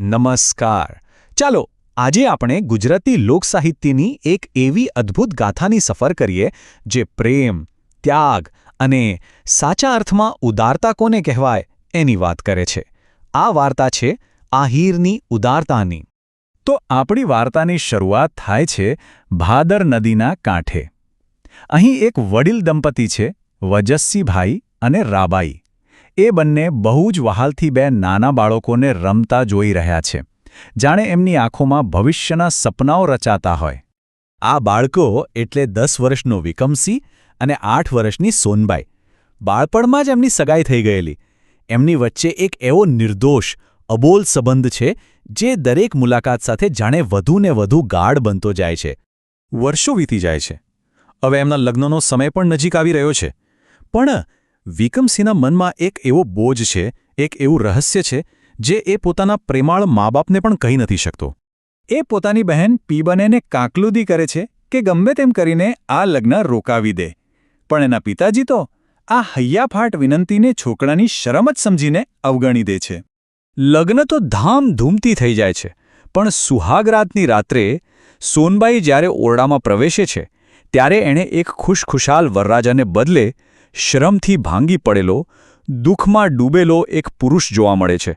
નમસ્કાર. ચાલો, આજે આપણે ગુજરાતી લોકસાહિત્યની એક એવી અદ્ભુત ગાથાની સફર કરીએ, જે પ્રેમ, ત્યાગ અને સાચા અર્થમાં ઉદારતા કોને કહેવાય એની વાત કરે છે. આ વાર્તા છે આહીરની ઉદારતાની. તો આપણી વાર્તાની શરૂઆત થાય છે ભાદર નદીના કાંઠે. અહીં એક વડીલ દંપતી છે, વજસ્સીભાઈ અને રાબાઈ. એ બંને બહુ જ વહાલથી બે નાના બાળકોને રમતા જોઈ રહ્યા છે. જાણે એમની આંખોમાં ભવિષ્યના સપનાઓ રચાતા હોય. આ બાળકો એટલે દસ વર્ષનો વિકમસી અને આઠ વર્ષની સોનબાઈ. બાળપણમાં જ એમની સગાઈ થઈ ગયેલી. એમની વચ્ચે એક એવો નિર્દોષ, અબોલ સંબંધ છે, જે દરેક મુલાકાત સાથે જાણે વધુ ને વધુ ગાઢ બનતો જાય છે. વર્ષો વીતી જાય છે. હવે એમના લગ્નનો સમય પણ નજીક આવી રહ્યો છે. પણ વિકમસિંહના મનમાં એક એવો બોજ છે, એક એવું રહસ્ય છે, જે એ પોતાના પ્રેમાળ મા બાપને પણ કહી નથી શકતો. એ પોતાની બહેન પીબનેને કાંકલુદી કરે છે કે ગમે તેમ કરીને આ લગ્ન રોકાવી દે. પણ એના પિતાજી તો આ હૈયાફાટ વિનંતીને છોકરાની શરમ જ સમજીને અવગણી દે છે. લગ્ન તો ધામધૂમથી થઈ જાય છે, પણ સુહાગરાતની રાત્રે સોનબાઈ જ્યારે ઓરડામાં પ્રવેશે છે, ત્યારે એણે એક ખુશખુશાલ વરરાજાને બદલે શ્રમથી ભાંગી પડેલો, દુઃખમાં ડૂબેલો એક પુરુષ જોવા મળે છે.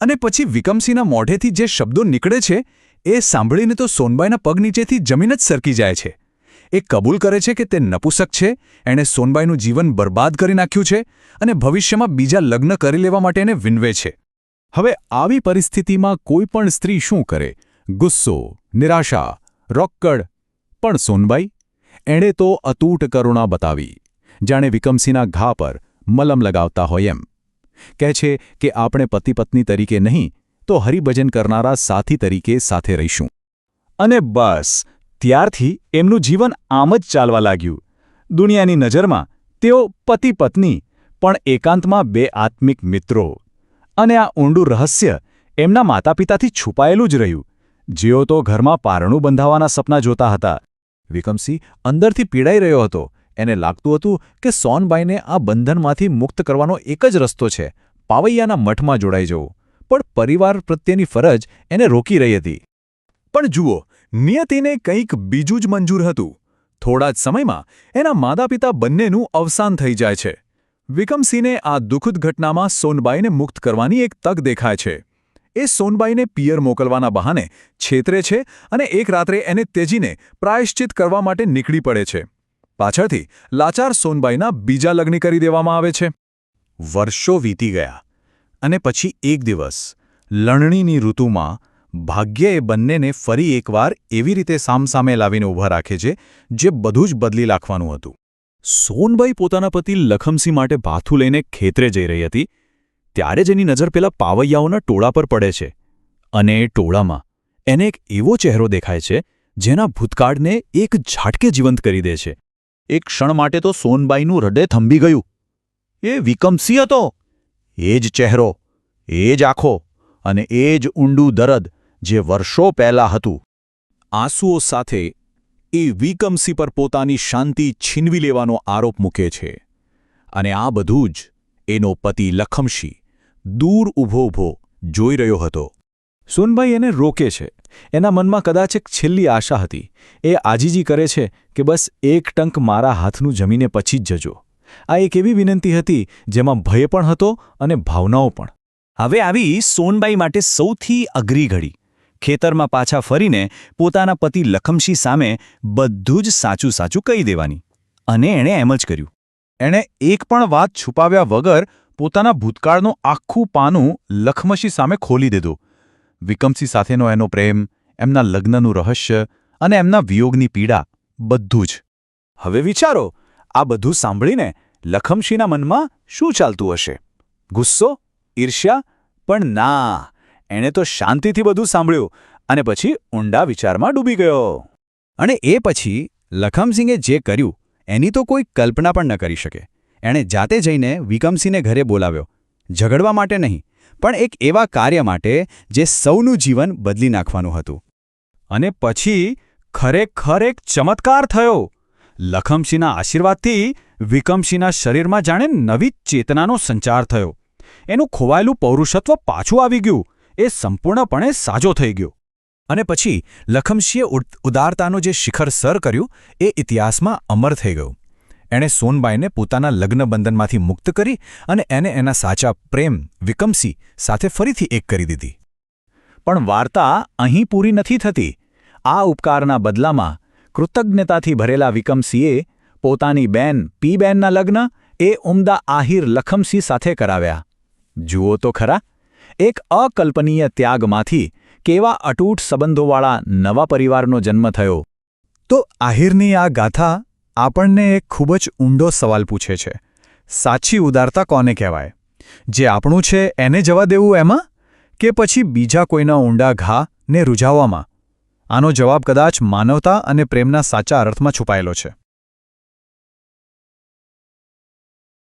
અને પછી વિકમસિંહના મોઢેથી જે શબ્દો નીકળે છે, એ સાંભળીને તો સોનબાઈના પગ નીચેથી જમીન જ સરકી જાય છે. એ કબૂલ કરે છે કે તે નપુસક છે, એણે સોનબાઈનું જીવન બરબાદ કરી નાખ્યું છે અને ભવિષ્યમાં બીજા લગ્ન કરી લેવા માટે એને વિનવે છે. હવે આવી પરિસ્થિતિમાં કોઈ પણ સ્ત્રી શું કરે? ગુસ્સો, નિરાશા રોક્કડ પણ સોનબાઈ? એણે તો અતૂટ કરુણા બતાવી. જાણે વિકમસિંહના ઘા પર મલમ લગાવતા હોય એમ. કહે છે કે આપણે પતિ પત્ની તરીકે નહીં, તો હરિભજન કરનારા સાથી તરીકે સાથે રહીશું. અને બસ, ત્યારથી એમનું જીવન આમ જ ચાલવા લાગ્યું. દુનિયાની નજરમાં તેઓ પતિ પત્ની પણ એકાંતમાં બે આત્મિક મિત્રો. અને આ ઊંડું રહસ્ય એમના માતાપિતાથી છુપાયેલું જ રહ્યું. જેઓ તો ઘરમાં પારણું બંધાવાના સપના જોતા હતા. વિકમસિંહ અંદરથી પીડાઈ રહ્યો હતો. એને લાગતું હતું કે સોનબાઈને આ બંધનમાંથી મુક્ત કરવાનો એક જ રસ્તો છે, પાવૈયાના મઠમાં જોડાઈ જવું. પણ પરિવાર પ્રત્યેની ફરજ એને રોકી રહી હતી. પણ જુઓ, નિયતિને કંઈક બીજું જ મંજૂર હતું. થોડા જ સમયમાં એના માતાપિતા બંનેનું અવસાન થઈ જાય છે. વિકમસિંહને આ દુઃખદ ઘટનામાં સોનબાઈને મુક્ત કરવાની એક તક દેખાય છે. એ સોનબાઈને પિયર મોકલવાના બહાને છેતરે છે અને એક રાત્રે એને તેજીને પ્રાયશ્ચિત કરવા માટે નીકળી પડે છે. પાછળથી લાચાર સોનબાઈના બીજા લગ્ન કરી દેવામાં આવે છે. વર્ષો વીતી ગયા અને પછી એક દિવસ લણણીની ઋતુમાં ભાગ્ય એ બંનેને ફરી એકવાર એવી રીતે સામસામે લાવીને ઊભા રાખે છે, જે બધું જ બદલી નાખવાનું હતું. સોનબાઈ પોતાના પતિ લખમસિંહ માટે ભાથું લઈને ખેતરે જઈ રહી હતી, ત્યારે જ એની નજર પેલા પાવૈયાઓના ટોળા પર પડે છે અને એ ટોળામાં એને એક એવો ચહેરો દેખાય છે, જેના ભૂતકાળને એક ઝાટકે જીવંત કરી દે છે. એક ક્ષણ માટે તો સોનબાઈનું હૃદય થંભી ગયું. એ વિકમસી હતો. એ જ ચહેરો, એ જ આંખો અને એ જ ઊંડું દરદ જે વર્ષો પહેલાં હતું. આંસુઓ સાથે એ વિકમસી પર પોતાની શાંતિ છીનવી લેવાનો આરોપ મૂકે છે અને આ બધું જ એનો પતિ લખમશી દૂર ઊભો ઊભો જોઈ રહ્યો હતો. સોનભાઈ એને રોકે છે. એના મનમાં કદાચ એક છેલ્લી આશા હતી. એ આજીજી કરે છે કે બસ એક ટંક મારા હાથનું જમીને પછી જ જજો. આ એક એવી વિનંતી હતી જેમાં ભય પણ હતો અને ભાવનાઓ પણ. હવે આવી સોનબાઈ માટે સૌથી અઘરી ઘડી. ખેતરમાં પાછા ફરીને પોતાના પતિ લખમશી સામે બધું જ સાચું સાચું કહી દેવાની. અને એણે એમ જ કર્યું. એણે એક પણ વાત છુપાવ્યા વગર પોતાના ભૂતકાળનું આખું પાનું લખમશી સામે ખોલી દીધું. વિકમસી સાથેનો એનો પ્રેમ, એમના લગ્નનું રહસ્ય અને એમના વિયોગની પીડા બધું જ. હવે વિચારો, આ બધું સાંભળીને લખમસિંહના મનમાં શું ચાલતું હશે? ગુસ્સો, ઈર્ષ્યા? પણ ના, એણે તો શાંતિથી બધું સાંભળ્યું અને પછી ઊંડા વિચારમાં ડૂબી ગયો. અને એ પછી લખમસિંહે જે કર્યું, એની તો કોઈ કલ્પના પણ ન કરી શકે. એણે જાતે જઈને વિકમસિંહને ઘરે બોલાવ્યો. ઝઘડવા માટે નહીં પણ એક એવા કાર્ય માટે જે સૌનું જીવન બદલી નાખવાનું હતું. અને પછી ખરેખર એક ચમત્કાર થયો. લખમસિંહના આશીર્વાદથી વિકમસિંહના શરીરમાં જાણે નવી ચેતનાનો સંચાર થયો. એનું ખોવાયેલું પૌરુષત્વ પાછું આવી ગયું. એ સંપૂર્ણપણે સાજો થઈ ગયો. અને પછી લખમસિંહે ઉદ- ઉદારતાનું જે શિખર સર કર્યું, એ ઇતિહાસમાં અમર થઈ ગયું. એણે સોનબાઈને પોતાના લગ્ન બંધનમાંથી મુક્ત કરી અને એને એના સાચા પ્રેમ, વિકમસી સાથે ફરીથી એક કરી દીધી. પણ વાર્તા અહીં પૂરી નથી થતી. આ ઉપકારના બદલામાં કૃતજ્ઞતાથી ભરેલા વિકમસિંહે પોતાની બેન, પીબેનના લગ્ન એ ઉમદા આહિર લખમસિંહ સાથે કરાવ્યા. જુઓ તો ખરા, એક અકલ્પનીય ત્યાગમાંથી કેવા અટૂટ સંબંધોવાળા નવા પરિવારનો જન્મ થયો. તો આહિરની આ ગાથા આપણને એક ખૂબ જ ઊંડો સવાલ પૂછે છે. સાચી ઉદારતા કોને કહેવાય? જે આપણું છે એને જવા દેવું એમાં? કે પછી બીજા કોઈના ઊંડા ઘા ને રૂઝાવવામાં? આનો જવાબ કદાચ માનવતા અને પ્રેમના સાચા અર્થમાં છુપાયેલો છે.